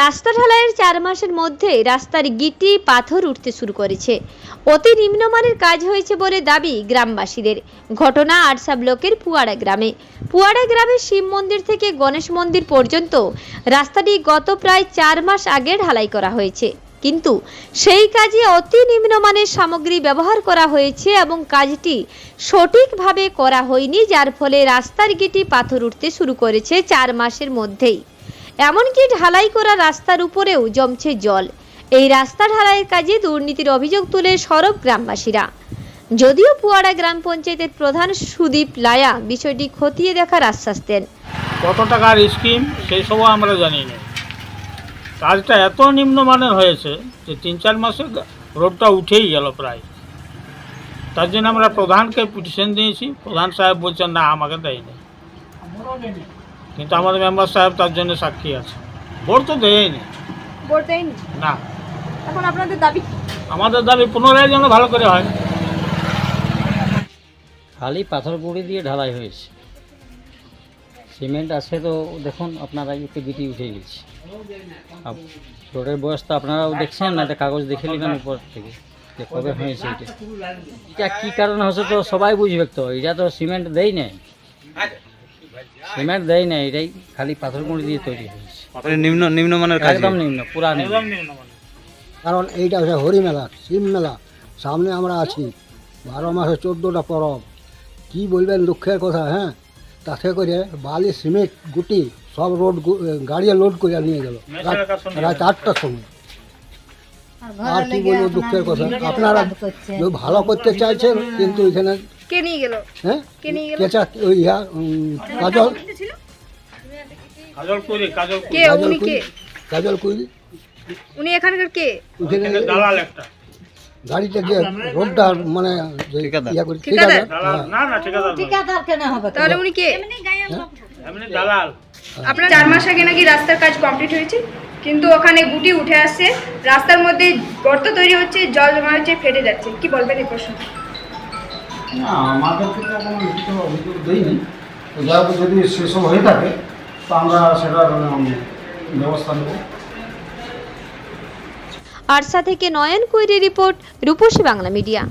রাস্তা ঢালাইয়ের চার মাসের মধ্যে রাস্তার গিটি পাথর উঠতে শুরু করেছে। অতি নিম্নমানের কাজ হয়েছে বলে দাবি গ্রামবাসীদের। ঘটনা আরসা ব্লকের পুয়াড়া গ্রামে। পুয়াড়া গ্রামের শিব মন্দির থেকে গণেশ মন্দির পর্যন্ত রাস্তাটি গত প্রায় চার মাস আগে ঢালাই করা হয়েছে। কিন্তু সেই কাজে অতি নিম্নমানের সামগ্রী ব্যবহার করা হয়েছে এবং কাজটি সঠিকভাবে করা হয়নি, যার ফলে রাস্তার গিটি পাথর উঠতে শুরু করেছে চার মাসের মধ্যেই। এমনকি ঢালাই করা রাস্তার উপরেও জমছে জল। এই রাস্তা ঢালাইয়ের কাজে দুর্নীতির অভিযোগ তুলে সরব গ্রামবাসীরা। যদিও পুয়াড়া গ্রাম পঞ্চায়েতের প্রধান সুদীপ লায়া বিষয়টি খতিয়ে দেখার আশ্বাস দেন। কত টাকার স্কিম, সেই সবও আমরা জানি না। কাজটা এত নিম্নমানের হয়েছে যে তিন চার মাসে রোডটা উঠেই গেল প্রায়। তার জন্য আমরা প্রধানকে পিটিশন দিয়েছি। প্রধান সাহেব বলছেন, না, আমাকে দেয়নি। কিন্তু আমাদের মেম্বার সাহেব তার জন্য সাক্ষী আছে। ভোট তো দেয়নি। ভোট দেয়নি? না। এখন আপনাদের দাবি আমাদের দাবি পুনরায় যেন ভালো করে হয়। খালি পাথর গুঁড়ি দিয়ে ঢালাই হয়েছে। সিমেন্ট আছে তো দেখুন আপনারা একটু গিটি উঠে গেছে। রোডের বয়স তো আপনারাও দেখছেন না এটা কাগজ দেখে নেবেন উপর থেকে যে কবে হয়েছে এটা। এটা কী কারণে হচ্ছে তো সবাই বুঝবে তো এটা তো সিমেন্ট দেয় নাই সিমেন্ট দেয় না এটাই খালি পাথর গুঁড়ি দিয়ে তৈরি হয়েছে। মানে নিম্ন নিম্নমানের কাজ একদম নিম্ন পুরা নিম্ন। কারণ এইটা হচ্ছে হরি মেলা শিব মেলা। সামনে আমরা আছি বারো মাসে চোদ্দোটা পরব। কি বলবেন দুঃখের কথা হ্যাঁ? তাতে করে বালি সিমেন্ট গুটি সব রোড গাড়ি লোড করে নিয়ে গেল। রাত রাত আটটার সময়। আর কি বলব দুঃখের কথা? আপনারা ভালো করতে চাইছেন কিন্তু এখানে কে নিয়ে গেল? হ্যাঁ? কে নিয়ে গেল? কেঁচা ওই কাজল। কাজল কুড়ি কাজল কে? উনি কে? কাজল কুইল উনি এখানকার কে? দালাল একটা। গাড়িটা যে রোডটা মানে ইয়া করে ঠিকাদার? ঠিকাদার? দালাল হ্যাঁ। না না ঠিকাদার নয়। তাহলে উনি কে? এমনি দালাল। আপনার চার মাস আগে নাকি রাস্তার কাজ কমপ্লিট হয়েছে কিন্তু ওখানে গুটি উঠে আসছে। রাস্তার মধ্যে গর্ত তৈরি হচ্ছে জল জমা হচ্ছে ফেটে যাচ্ছে। কি বলবেন এই প্রশ্ন অভিযোগ দিইনি যাই যদি সেসব হয়ে থাকে আমরা সেটার ব্যবস্থা নেব। আরসা থেকে নয়ন কুইরি রিপোর্ট, রূপসী বাংলা মিডিয়া।